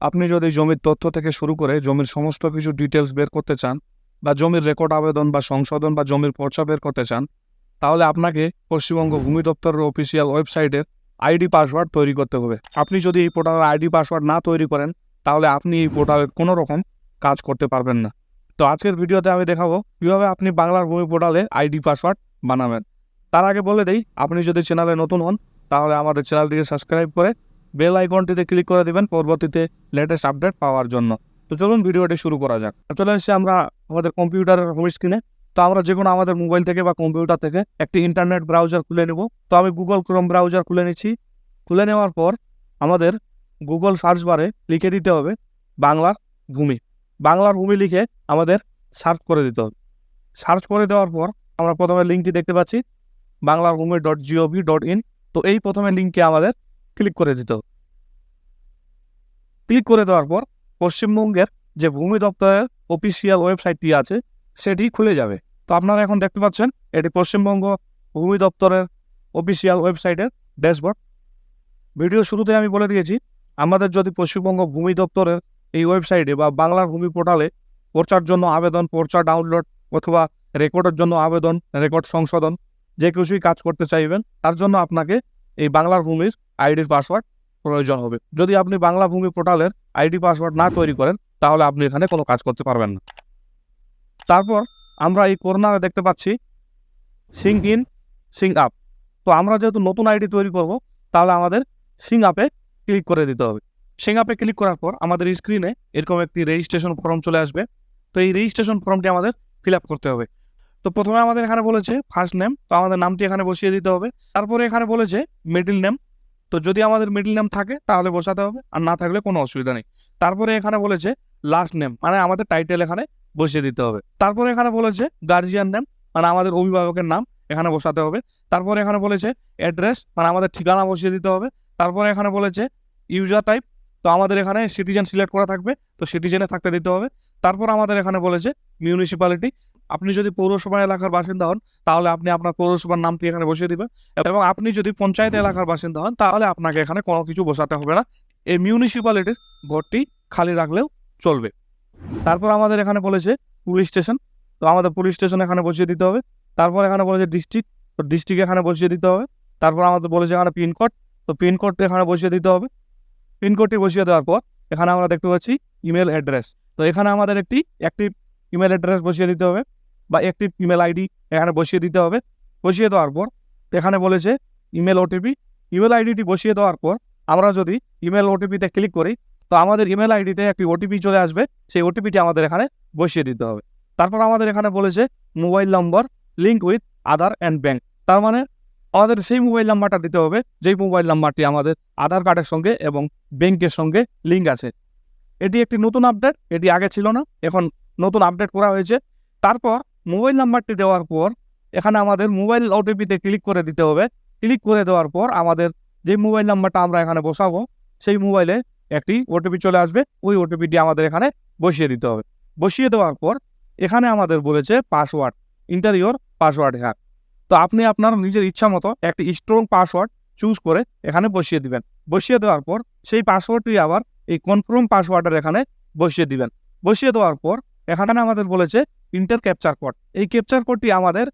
আপনি যদি জমির তথ্য থেকে শুরু করে জমির সমস্ত কিছু ডিটেলস বের করতে চান বা জমির রেকর্ড আবেদন বা সংশোধন বা জমির পর্চা বের করতে চান, তাহলে আপনাকে পশ্চিমবঙ্গ ভূমি দপ্তরের অফিসিয়াল ওয়েবসাইটের আইডি পাসওয়ার্ড তৈরি করতে হবে। আপনি যদি এই পোর্টালের আইডি পাসওয়ার্ড না তৈরি করেন, তাহলে আপনি এই পোর্টালে কোনো রকম কাজ করতে পারবেন না। তো আজকের ভিডিওতে আমি দেখাবো কীভাবে আপনি বাংলার ভূমি পোর্টালে আইডি পাসওয়ার্ড বানাবেন। তার আগে বলে দেই, আপনি যদি চ্যানেলে নতুন হন, তাহলে আমাদের চ্যানেলটিকে সাবস্ক্রাইব করে বেল আইকনটিতে ক্লিক করে দিবেন, পরবর্তীতে লেটেস্ট আপডেট পাওয়ার জন্য। তো চলুন ভিডিওটি শুরু করা যাক। চলে এসে আমরা আমাদের কম্পিউটারের হোম স্ক্রিনে তো আমরা যে কোনো আমাদের মোবাইল থেকে বা কম্পিউটার থেকে একটি ইন্টারনেট ব্রাউজার খুলে নেব। তো আমি গুগল ক্রোম ব্রাউজার খুলে নিচ্ছি। খুলে নেওয়ার পর আমাদের গুগল সার্চ বারে লিখে দিতে হবে বাংলার ভূমি। বাংলার ভূমি লিখে আমাদের সার্চ করে দিতে হবে। সার্চ করে দেওয়ার পর আমরা প্রথমে লিঙ্কটি দেখতে পাচ্ছি, বাংলার ভূমি ডট জিওভি ডট ইন তো এই প্রথমে লিঙ্কে আমাদের ক্লিক করে দিতে। হবে ক্লিক করে দেওয়ার পর পশ্চিমবঙ্গের যে ভূমি দপ্তরের অফিসিয়াল ওয়েবসাইটটি আছে, সেটি খুলে যাবে। তো আপনারা এখন দেখতে পাচ্ছেন, এটি পশ্চিমবঙ্গ ভূমি দপ্তরের অফিসিয়াল ওয়েবসাইটের ড্যাশবোর্ড ভিডিও শুরুতে আমি বলে দিয়েছি, আমাদের যদি পশ্চিমবঙ্গ ভূমি দপ্তরের এই ওয়েবসাইটে বা বাংলার ভূমি পোর্টালে পর্চার জন্য আবেদন পর্চা ডাউনলোড অথবা রেকর্ডের জন্য আবেদন রেকর্ড সংশোধন যে কিছুই কাজ করতে চাইবেন, তার জন্য আপনাকে এই বাংলার ভূমির আইডির পাসওয়ার্ড প্রয়োজন হবে। যদি আপনি বাংলা ভূমি পোর্টালের আইডি পাসওয়ার্ড না তৈরি করেন, তাহলে আপনি এখানে কোনো কাজ করতে পারবেন না। তারপর আমরা এই কর্নারে দেখতে পাচ্ছি সিং ইন সিং আপ তো আমরা যেহেতু নতুন আইডি তৈরি করব, তাহলে আমাদের সিং আপে ক্লিক করে দিতে হবে। সিং আপে ক্লিক করার পর আমাদের স্ক্রিনে এরকম একটি রেজিস্ট্রেশন ফর্ম চলে আসবে। তো এই রেজিস্ট্রেশন ফর্মটি আমাদের ফিল আপ করতে হবে। তো প্রথমে আমাদের এখানে বলেছে ফার্স্ট নেম তো আমাদের নামটি এখানে বসিয়ে দিতে হবে। তারপরে এখানে বলেছে মিডিল নেম তো যদি আমাদের মিডল নেম থাকে তাহলে বসাতে হবে, আর না থাকলে কোনো অসুবিধা নেই। তারপরে এখানে বলেছে লাস্ট নেম মানে আমাদের টাইটেল এখানে বসিয়ে দিতে হবে। তারপরে এখানে বলেছে গার্জিয়ান নেম মানে আমাদের অভিভাবকের নাম এখানে বসাতে হবে। তারপরে এখানে বলেছে অ্যাড্রেস মানে আমাদের ঠিকানা বসিয়ে দিতে হবে। তারপরে এখানে বলেছে ইউজার টাইপ তো আমাদের এখানে সিটিজেন সিলেক্ট করা থাকবে, তো সিটিজেনে থাকতে দিতে হবে। তারপর আমাদের এখানে বলেছে মিউনিসিপ্যালিটি আপনি যদি পৌরসভা এলাকার বাসিন্দা হন তাহলে আপনি আপনার পৌরসভার নামটি এখানে বসিয়ে দিবেন। এবং আপনি যদি পঞ্চায়েত এলাকার বাসিন্দা হন তাহলে আপনাকে এখানে কোনো কিছু বসাতে হবে না। এই মিউনিসিপ্যালিটির ঘরটি খালি রাখলেও চলবে। তারপর আমাদের এখানে বলেছে পুলিশ স্টেশন। তো আমাদের পুলিশ স্টেশন এখানে বসিয়ে দিতে হবে। তারপর এখানে বলেছে ডিস্ট্রিক্ট তো ডিস্ট্রিক্ট এখানে বসিয়ে দিতে হবে। তারপর আমাদের বলেছে এখানে পিনকোড তো পিনকোডটা এখানে বসিয়ে দিতে হবে। পিনকোডটি বসিয়ে দেওয়ার পর এখানে আমরা দেখতে পাচ্ছি ইমেল অ্যাড্রেস তো এখানে আমাদের একটি অ্যাক্টিভ ইমেল অ্যাড্রেস বসিয়ে দিতে হবে। বা অ্যাক্টিভ ইমেল আইডি এখানে বসিয়ে দিতে হবে। বসিয়ে দেওয়ার পর এখানে বলেছে ইমেল ওটিপি ইমেল আইডিটি বসিয়ে দেওয়ার পর আমরা যদি ইমেল ওটিপিতে ক্লিক করি, তো আমাদের ইমেল আইডিতে একটি ওটিপি চলে আসবে। সেই ওটিপিটি আমাদের এখানে বসিয়ে দিতে হবে। তারপর আমাদের এখানে বলেছে mobile number link with Aadhaar and bank তার মানে আমাদের সেই মোবাইল নাম্বারটা দিতে হবে, যেই মোবাইল নাম্বারটি আমাদের আধার কার্ডের সঙ্গে এবং ব্যাংকের সঙ্গে লিঙ্ক আছে। এটি একটি নতুন আপডেট এটি আগে ছিল না, এখন নতুন আপডেট করা হয়েছে। তারপর মোবাইল নাম্বারটি দেওয়ার পর এখানে আমাদের মোবাইল ওটিপিতে ক্লিক করে দিতে হবে। ক্লিক করে দেওয়ার পর আমাদের যে মোবাইল নাম্বারটা আমরা এখানে বসাবো, সেই মোবাইলে একটি ওটিপি চলে আসবে। ওই ওটিপিটি আমাদের এখানে বসিয়ে দিতে হবে। বসিয়ে দেওয়ার পর এখানে আমাদের বলেছে পাসওয়ার্ড, ইন্টারিওর পাসওয়ার্ড হ্যাঁ তো আপনি আপনার নিজের ইচ্ছা মতো একটি স্ট্রং পাসওয়ার্ড চুজ করে এখানে বসিয়ে দিবেন। বসিয়ে দেওয়ার পর সেই পাসওয়ার্ডটি আবার এই কনফার্ম পাসওয়ার্ডের এখানে বসিয়ে দিবেন। বসিয়ে দেওয়ার পর এখানে আমাদের বলেছে ইন্টার ক্যাপচার কোড এই ক্যাপচার কোডটি আমাদের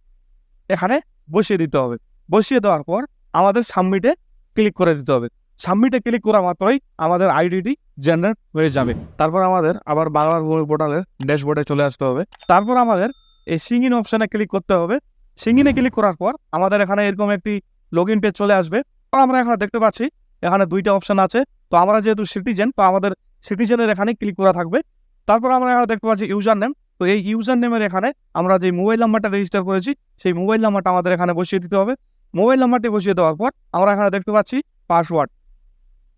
এখানে বসিয়ে দিতে হবে। বসিয়ে দেওয়ার পর আমাদের সাবমিটে ক্লিক করে দিতে হবে। সাবমিটে ক্লিক করা মাত্রই আমাদের আইডিটি জেনারেট হয়ে যাবে। তারপর আমাদের আবার বাংলার ভূমি পোর্টালের ড্যাশবোর্ডে চলে আসতে হবে। তারপর আমাদের এই সিঙ্গিন অপশানে ক্লিক করতে হবে। সিঙ্গিনে ক্লিক করার পর আমাদের এখানে এরকম একটি লগ ইন পেজ চলে আসবে। আমরা এখানে দেখতে পাচ্ছি, এখানে দুইটা অপশান আছে। তো আমরা যেহেতু সিটিজেন তো আমাদের সিটিজেনের এখানে ক্লিক করা থাকবে। তারপর আমরা এখানে দেখতে পাচ্ছি ইউজার নেম তো এই ইউজার নেমের এখানে আমরা যে মোবাইল নাম্বারটা রেজিস্টার করেছি, সেই মোবাইল নাম্বারটা আমাদের এখানে বসিয়ে দিতে হবে। মোবাইল নাম্বারটি বসিয়ে দেওয়ার পর আমরা এখানে দেখতে পাচ্ছি পাসওয়ার্ড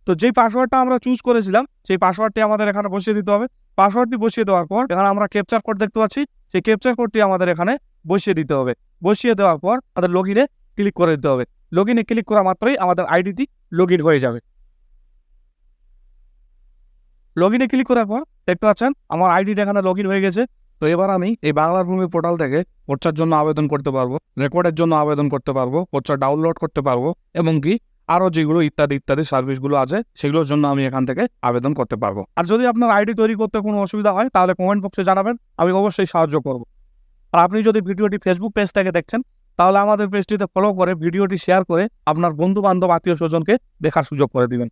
তো যেই পাসওয়ার্ডটা আমরা চুজ করেছিলাম, সেই পাসওয়ার্ডটি আমাদের এখানে বসিয়ে দিতে হবে। পাসওয়ার্ডটি বসিয়ে দেওয়ার পর এখানে আমরা ক্যাপচার কোড দেখতে পাচ্ছি, সেই ক্যাপচার কোডটি আমাদের এখানে বসিয়ে দিতে হবে। বসিয়ে দেওয়ার পর আমাদের লগ ক্লিক করে দিতে হবে। লগ ক্লিক করা মাত্রই আমাদের আইডিটি লগ হয়ে যাবে। লগ ইনে ক্লিক করার পর দেখতে পাচ্ছেন আমার আইডিটা এখানে লগ হয়ে গেছে। তো এবার আমি এই বাংলার ভূমি পোর্টাল থেকে পর্চার জন্য আবেদন করতে পারব রেকর্ডের জন্য আবেদন করতে পারব পর্চা ডাউনলোড করতে পারব, এবং কি আরও যেগুলো ইত্যাদি ইত্যাদি সার্ভিসগুলো আছে, সেগুলোর জন্য আমি এখান থেকে আবেদন করতে পারব। আর যদি আপনার আইডি তৈরি করতে কোনো অসুবিধা হয়, তাহলে কমেন্ট বক্সে জানাবেন, আমি অবশ্যই সাহায্য করব। আর আপনি যদি ভিডিওটি ফেসবুক পেজ থেকে দেখছেন, তাহলে আমাদের পেজটিতে ফলো করে, ভিডিওটি শেয়ার করে আপনার বন্ধু বান্ধব আত্মীয় স্বজনকে দেখার সুযোগ করে দিবেন।